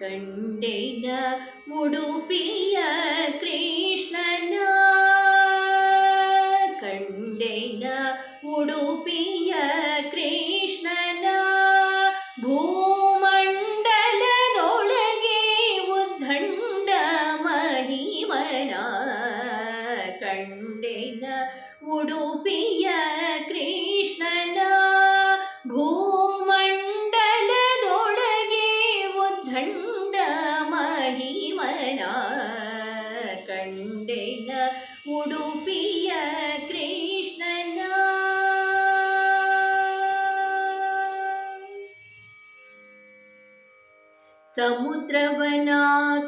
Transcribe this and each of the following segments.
കണ്ടിത മുടുപ്പിയ കൃഷ്ണന? കണ്ടിത മുടുപ്പിയ കൃഷ്ണന? ഭൂമണ്ഡലനൊളകെ ഉദ്ദണ്ഡ മഹിമന. കണ്ടിത മുടുപ്പിയ കൊണ്ടെയ്ത ഉടുപ്പിയ കൃഷ്ണന. സമുദ്രവന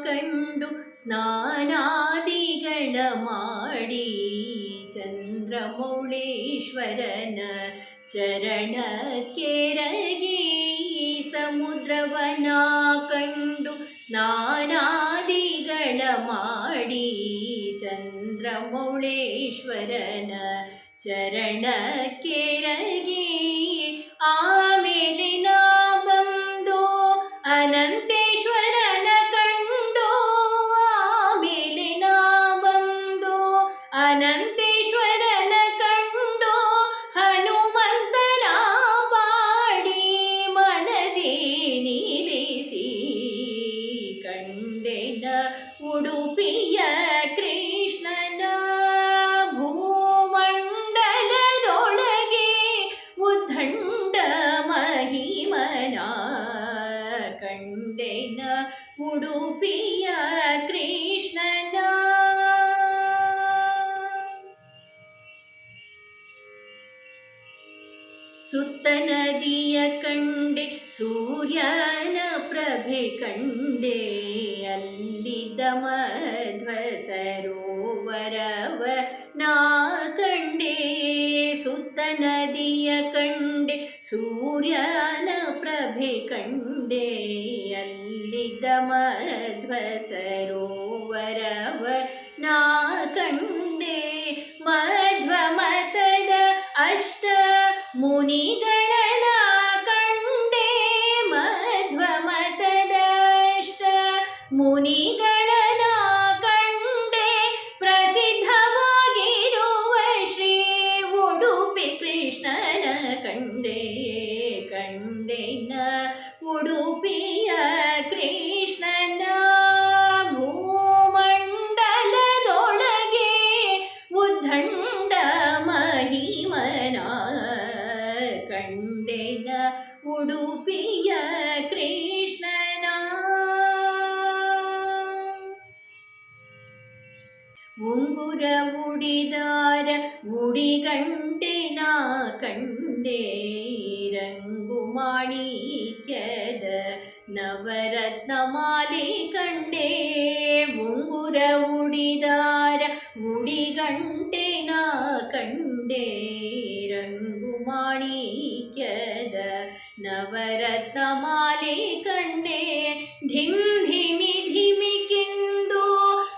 കണ്ടു സ്നാനാദികള മാടി ചന്ദ്രമൗളീശ്വരന ചരണക്കേരകി സമുദ്രവന കണ്ടു സ്നാനാ ചഞ്ചലമാടി ചന്ദ്രമൗളേശ്വരന ചരണക്കേര ಉಡುಪಿಯ ಕೃಷ್ಣನ. ಸುತ್ತ ನದಿಯ ಕಂಡೆ ಸೂರ್ಯನ ಪ್ರಭೆ ಕಂಡೆ ಅಲ್ಲಿದ್ದ ಮಧ್ವ ಸೂರ್ಯನ ಪ್ರಭೆ ಕಂಡೆ ಅಲ್ಲಿದ್ದ ಮಧ್ವ ಸರೋವರವ ನಾ ಕಂಡೆ ಮಧ್ವ ಮತದ ಅಷ್ಟ ಮುನಿಗಳನ ಕಂಡೆ ಮಧ್ವ ಮತದ ಅಷ್ಟ ಮುನಿಗಳನ ಉಡುಪಿಯ ಕೃಷ್ಣನ ಭೂಮಂಡಲದೊಳಗೆ ಉದ್ದಂಡ ಮಹಿಮನ ಕಂಡೆನ ಉಡುಪಿಯ ಕೃಷ್ಣನ ಉಂಗುರ ಉಡಿದಾರ ಉಡಿಗಂಟೆನ ಕಂಡೆ ರಂಗು ಮಾಣಿಕ್ಯದ നവരത്നമാലേ കണ്ടേ മുങ്കുര ഉടിദാര ഉടി കണ്ടേ നാ കണ്ടേ രംഗുമാണിക്കത. നവരത്നമാലേ കണ്ടേ ധിം ധിമി ധിമി കിന്തു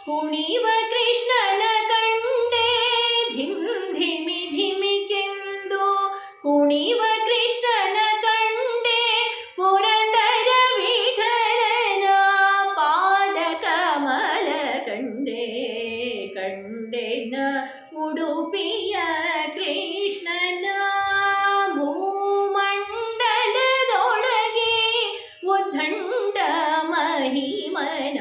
കുണിവ കൃഷ്ണന കണ്ടേ ധിം ധിമി ധിമി കിന്തു കുണിവ കണ്ടേ കണ്ടേന ഉടുപ്പിയ കൃഷ്ണന. ഭൂമണ്ഡലതൊളകെ ഉദ്ദണ്ഡ മഹിമന.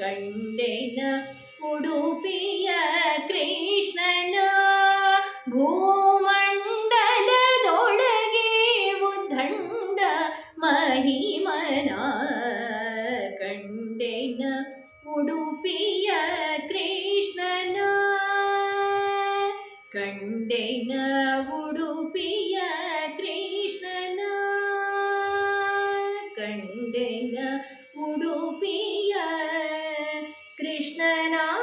കണ്ടേന ഉടുപ്പിയ കൃഷ്ണന. ഭൂമണ്ഡലതൊളകെ ഉദ്ദണ്ഡ മഹിമന. കണ്ടേന ഉടുപ്പിയ കൃഷ്ണന? കണ്ടെന ഉടുപ്പിയ കൃഷ്ണന? കണ്ടെന ഉടുപ്പിയ കൃഷ്ണനാ?